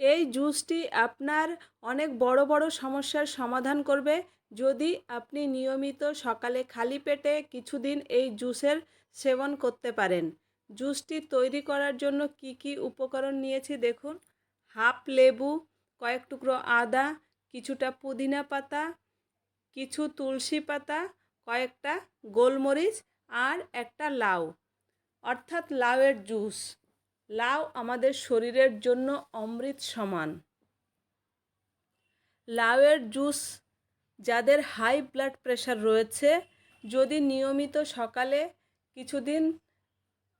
এই জুসটি আপনার অনেক বড় বড় সমস্যার সমাধান করবে। যদি আপনি নিয়মিত সকালে খালি পেটে কিছুদিন এই জুসের সেবন করতে পারেন। জুসটি তৈরি করার জন্য কি কি উপকরণ নিয়েছি দেখুন। হাফ লেবু, কয়েক টুকরো আদা, কিছুটা পুদিনা পাতা, কিছু তুলসী পাতা, কয়েকটা গোলমরিচ আর একটা লাউ। অর্থাৎ লাউয়ের জুস। লাউ আমাদের শরীরের জন্য অমৃত সমান। লাউয়ের জুস যাদের হাই ব্লাড প্রেশার রয়েছে, যদি নিয়মিত সকালে কিছুদিন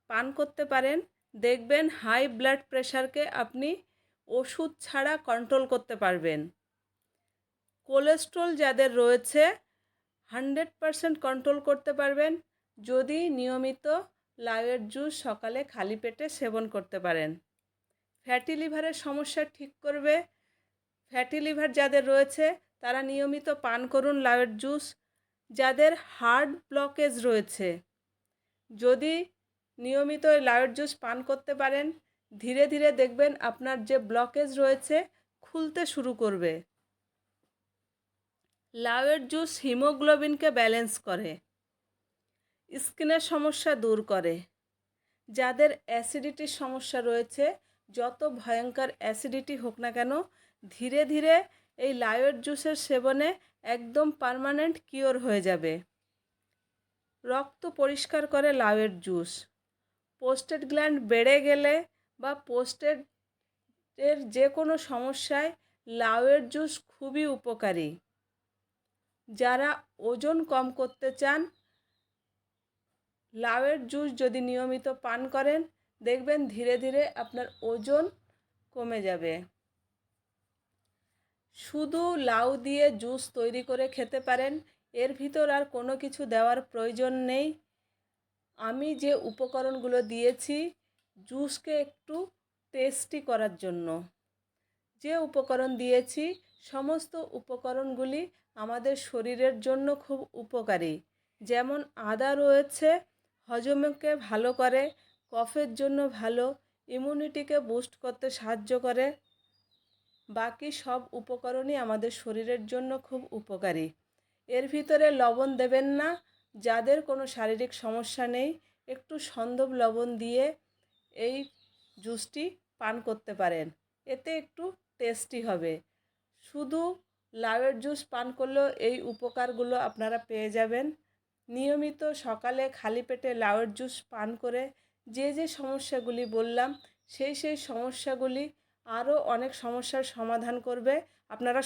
পান করতে পারেন, দেখবেন হাই ব্লাড প্রেশারকে আপনি ওষুধ ছাড়া কন্ট্রোল করতে পারবেন। কোলেস্ট্রল যাদের রয়েছে, হান্ড্রেড পারসেন্ট কন্ট্রোল করতে পারবেন, যদি নিয়মিত লাউয়ের জুস সকালে খালি পেটে সেবন করতে পারেন। ফ্যাটি লিভারের সমস্যা ঠিক করবে। ফ্যাটি লিভার যাদের রয়েছে, তারা নিয়মিত পান করুন লাউয়ের জুস। যাদের হার্ট ব্লকেজ রয়েছে, যদি নিয়মিত লাউয়ের জুস পান করতে পারেন, ধীরে ধীরে দেখবেন আপনার যে ব্লকেজ রয়েছে, খুলতে শুরু করবে। লাউয়ের জুস হিমোগ্লোবিনকে ব্যালেন্স করে। স্কিনের সমস্যা দূর করে। যাদের অ্যাসিডিটির সমস্যা রয়েছে, যত ভয়ঙ্কর অ্যাসিডিটি হোক না কেন, ধীরে ধীরে এই লাউয়ের জুসের সেবনে একদম পারমানেন্ট কিওর হয়ে যাবে। রক্ত পরিষ্কার করে লাউয়ের জুস। পোস্টেড গ্ল্যান্ড বেড়ে গেলে বা পোস্টেড এর যে কোনো সমস্যায় লাউয়ের জুস খুবই উপকারী। যারা ওজন কম করতে চান লাউয়ের জুস যদি নিয়মিত পান করেন, দেখবেন ধীরে ধীরে আপনার ওজন কমে যাবে। শুধু লাউ দিয়ে জুস তৈরি করে খেতে পারেন, এর ভিতর আর কোনো কিছু দেওয়ার প্রয়োজন নেই। আমি যে উপকরণগুলো দিয়েছি, জুসকে একটু টেস্টি করার জন্য। যে উপকরণ দিয়েছি, সমস্ত উপকরণগুলি আমাদের শরীরের জন্য খুব উপকারী। যেমন আদা রয়েছে হজমকে ভালো করে, কফের জন্য ভালো ইমিউনিটিকে বুস্ট করতে সাহায্য করে। বাকি সব উপকরণই আমাদের শরীরের জন্য খুব উপকারী। এর ভিতরে লবণ দেবেন না, যাদের কোনো শারীরিক সমস্যা নেই, একটু সন্দব লবণ দিয়ে এই জুসটি পান করতে পারেন। এতে একটু টেস্টি হবে। শুধু লাউয়ের জুস পান করলেও এই উপকারগুলো আপনারা পেয়ে যাবেন। নিয়মিত সকালে খালি পেটে লাউয়ের জুস পান করে যে যে সমস্যাগুলি বললাম, সেই সেই সমস্যাগুলি আরও অনেক সমস্যার সমাধান করবে। আপনারা